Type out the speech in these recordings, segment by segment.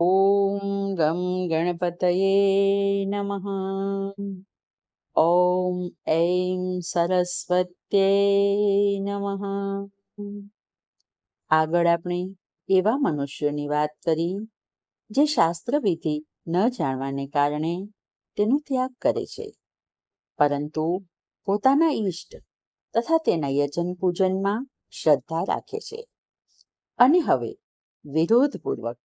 ઓમ ગમ ગણપતયે નમઃ ઓમ એમ સરસ્વત્યે નમઃ આગળ આપણે એવા મનુષ્યોની વાત કરી, જે શાસ્ત્ર વિધિ ન જાણવાને કારણે તેનો ત્યાગ કરે છે. પરંતુ પોતાના ઈષ્ટ તથા તેના યજન પૂજનમાં શ્રદ્ધા રાખે છે. અને હવે વિરોધપૂર્વક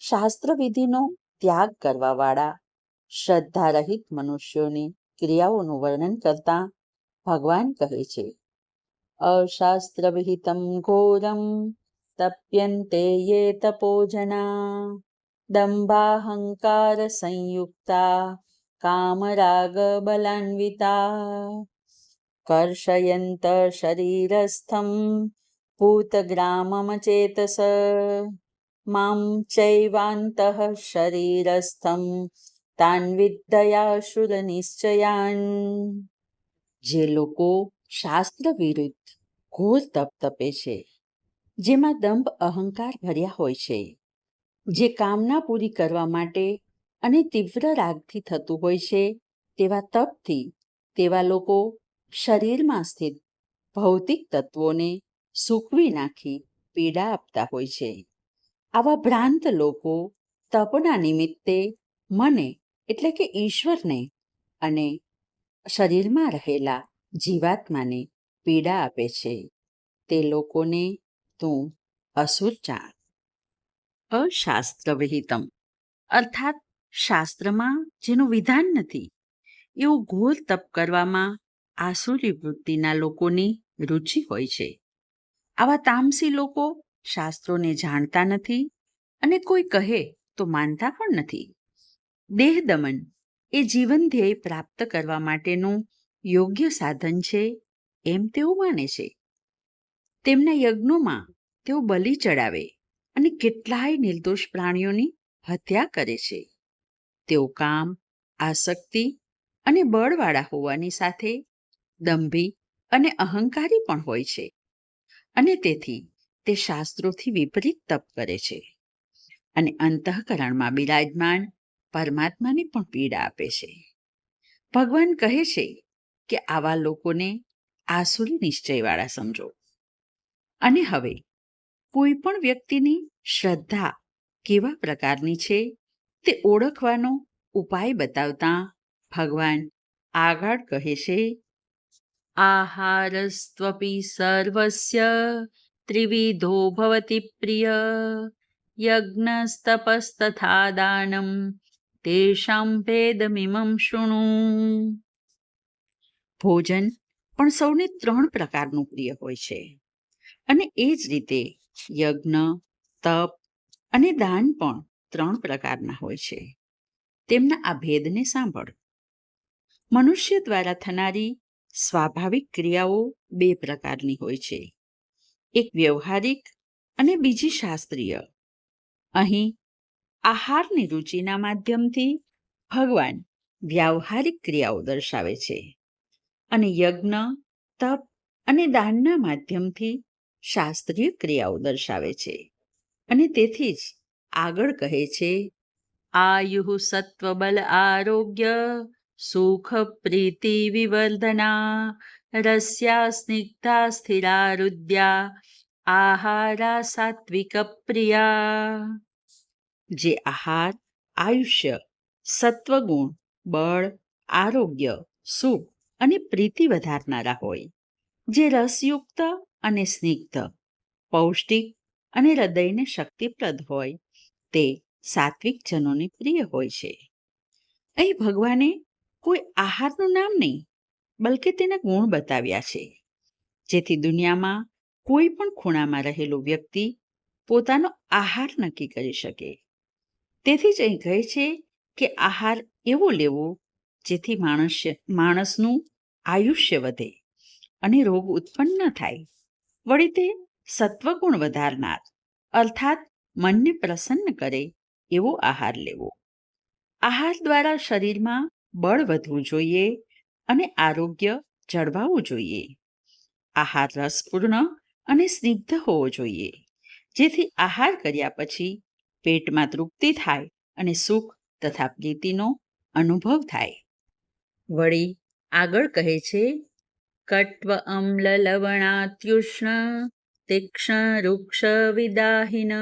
શાસ્ત્ર વિધિનો ત્યાગ કરવાવાળા, શ્રદ્ધારહિત મનુષ્યોની ક્રિયાઓનું વર્ણન કરતા ભગવાન કહે છે અશાસ્ત્ર વિહિતમ ઘોરમ તપ્યંતે યે તપોજના, દંભાહંકાર સંયુક્તા કામરાગ બલાન્વિતા કર્ષયંત શરીરસ્થમ ભૂતગ્રામમચેતસ માં चैवान्तः शरीरस्थं તાન વિદ્યયાશુર નિશ્ચયાન જે લોકો શાસ્ત્ર વિરુદ્ધ ઘોર તપ તપે છે, જેમાં દંભ અહંકાર ભર્યા હોય છે, જે કામના પૂરી કરવા માટે અને તીવ્ર રાગથી થતું હોય છે, તેવા તપથી તેવા લોકો શરીરમાં સ્થિત ભૌતિક તત્વોને સૂકવી નાખી પીડા આપતા હોય છે. આવા ભ્રાંત લોકો તપના નિમિત્તે મને, એટલે કે ઈશ્વરને અને શરીરમાં રહેલા જીવાત્માને પીડા આપે છે. તે લોકોને તું અસુર જાણ. અશાસ્ત્ર વિહિતમ અર્થાત શાસ્ત્રમાં જેનું વિધાન નથી, એવું ઘોર તપ કરવામાં આસુરી વૃત્તિના લોકોની રુચિ હોય છે. આવા તામસી લોકો શાસ્ત્રોને જાણતા નથી અને કોઈ કહે તો માનતા પણ નથી. દેહ દમન એ જીવન ધ્યેય પ્રાપ્ત કરવા માટેનું યોગ્ય સાધન છે એમ તેઓ માને છે. તેમના યજ્ઞોમાં તેઓ બલિ ચડાવે અને કેટલાય નિર્દોષ પ્રાણીઓની હત્યા કરે છે. તેઓ કામ, આસક્તિ અને બળવાળા હોવાની સાથે દંભી અને અહંકારી પણ હોય છે. અને તેથી તે શાસ્ત્રોથી વિપરીત તપ કરે છે. અને અંતઃકરણમાં બિરાજમાન પરમાત્માને પણ પીડા આપે છે. ભગવાન કહે છે કે આવા લોકોને આસુરી નિશ્ચયવાળા સમજો. અને હવે, કોઈ પણ વ્યક્તિની શ્રદ્ધા કેવા પ્રકારની છે તે ઓળખવાનો ઉપાય બતાવતા ભગવાન આગળ કહે છે, આહારસ્ત્વપી સર્વસ્ય ત્રિવિધો ભવતિ પ્રિય યજ્ઞસ્તપસ્તથા દાનમ તેષાં ભેદમિમં શૃણુ ભોજન પણ સૌને ત્રણ પ્રકારનું પ્રિય હોય છે. અને એ જ રીતે યજ્ઞ, તપ અને દાન પણ ત્રણ પ્રકારના હોય છે. તેમના આ ભેદને સાંભળ. મનુષ્ય દ્વારા થનારી સ્વાભાવિક ક્રિયાઓ બે પ્રકારની હોય છે. એક વ્યવહારિક અને બીજી શાસ્ત્રીય. અહીં આહારની રુચિના માધ્યમથી ભગવાન વ્યાવહારિક ક્રિયાઓ દર્શાવે છે અને યજ્ઞ, તપ અને દાનના માધ્યમથી શાસ્ત્રીય ક્રિયાઓ દર્શાવે છે અને તેથી જ આગળ કહે છે, આયુ સત્વબલ આરોગ્ય, સુખ પ્રીતિ વિવર્ધના રસ્યા સ્નિગ્ધા સ્થિરા રુદ્યા આહારા સાત્વિક પ્રિયા જે આહાર આયુષ્ય સત્વગુણ બળ આરોગ્ય સુખ અને પ્રીતિ વધારનારા હોય, જે રસયુક્ત અને સ્નિગ્ધ, પૌષ્ટિક અને હૃદયને શક્તિપ્રદ હોય, તે સાત્વિક જનોને પ્રિય હોય છે. અહીં ભગવાને કોઈ આહારનું નામ નહીં બલકે તેના ગુણ બતાવ્યા છે. જેથી દુનિયામાં કોઈ પણ ખૂણામાં રહેલો વ્યક્તિ પોતાનો આહાર નક્કી કરી શકે. તેથી જ અહીં કહે છે કે આહાર એવો લેવો જેથી માણસ માણસનું આયુષ્ય વધે અને રોગ ઉત્પન્ન ન થાય. વળી તે સત્વગુણ વધારનાર, અર્થાત મનને પ્રસન્ન કરે એવો આહાર લેવો. આહાર દ્વારા શરીરમાં બળ વધવું જોઈએ અને આરોગ્ય જળવાવું જોઈએ. આહાર રસપૂર્ણ અને સ્નિગ્ધ હોવો જોઈએ. જેથી આહાર કર્યા પછી પેટમાં તૃપ્તિ થાય અને સુખ તથા પ્રીતિનો અનુભવ થાય. વળી આગળ કહે છે, કટ્વ અમ્લ લવણાત્યુષ્ણ, તીક્ષ્ણ વૃક્ષ વિદાહિન,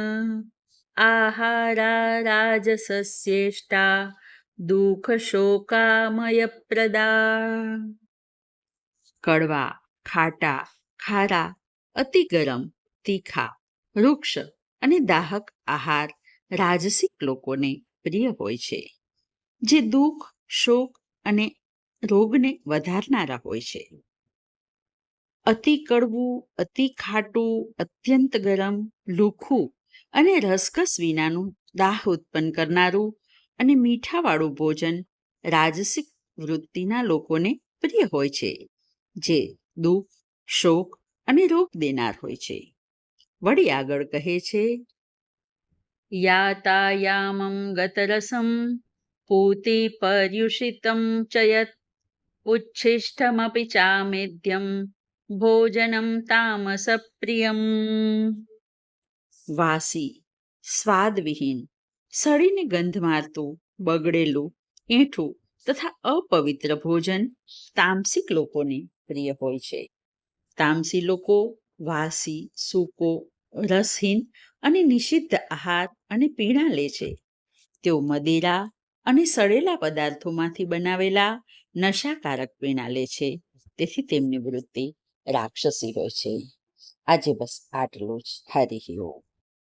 આહારા રાજસસ્યેષ્ટા દુઃખ શોકામય પ્રદા કડવા, ખાટા, ખારા, અતિ ગરમ, તીખા વૃક્ષ અને દાહક આહાર રાજસિક લોકોને પ્રિય હોય છે, જે દુઃખ, શોક અને રોગને વધારનારા હોય છે. અતિ કડવું, અતિ ખાટું, અત્યંત ગરમ, લુખું અને રસકસ વિનાનું દાહ ઉત્પન્ન કરનારું અને મીઠાવાળું ભોજન રાજસિક વૃત્તિના લોકોને પ્રિય હોય છે, જે દુઃખ, શોક અને રોગ દેનાર હોય છે. વળી આગળ કહે છે યાતાયામમ ગતરસમ પૂતિ પર્યુષિતમ ચયત ઉચ્છિષ્ટમપિ ચામેદ્યમ ભોજનમ તામસપ્રિયમ. વાસી, સ્વાદવિહીન સડીને ગંધ મારતું, બગડેલું એઠું તથા અપવિત્ર ભોજન તામસિક લોકોને પ્રિય હોય છે. તામસી લોકો વાસી, સૂકો, રસહીન અને નિષિદ્ધ આહાર અને પીણા લે છે. તેઓ મદિરા અને સડેલા પદાર્થોમાંથી બનાવેલા નશાકારક પીણા લે છે. તેથી તેમની વૃત્તિ રાક્ષસી હોય છે. આજે બસ આટલું જ. હરિ ઓમ.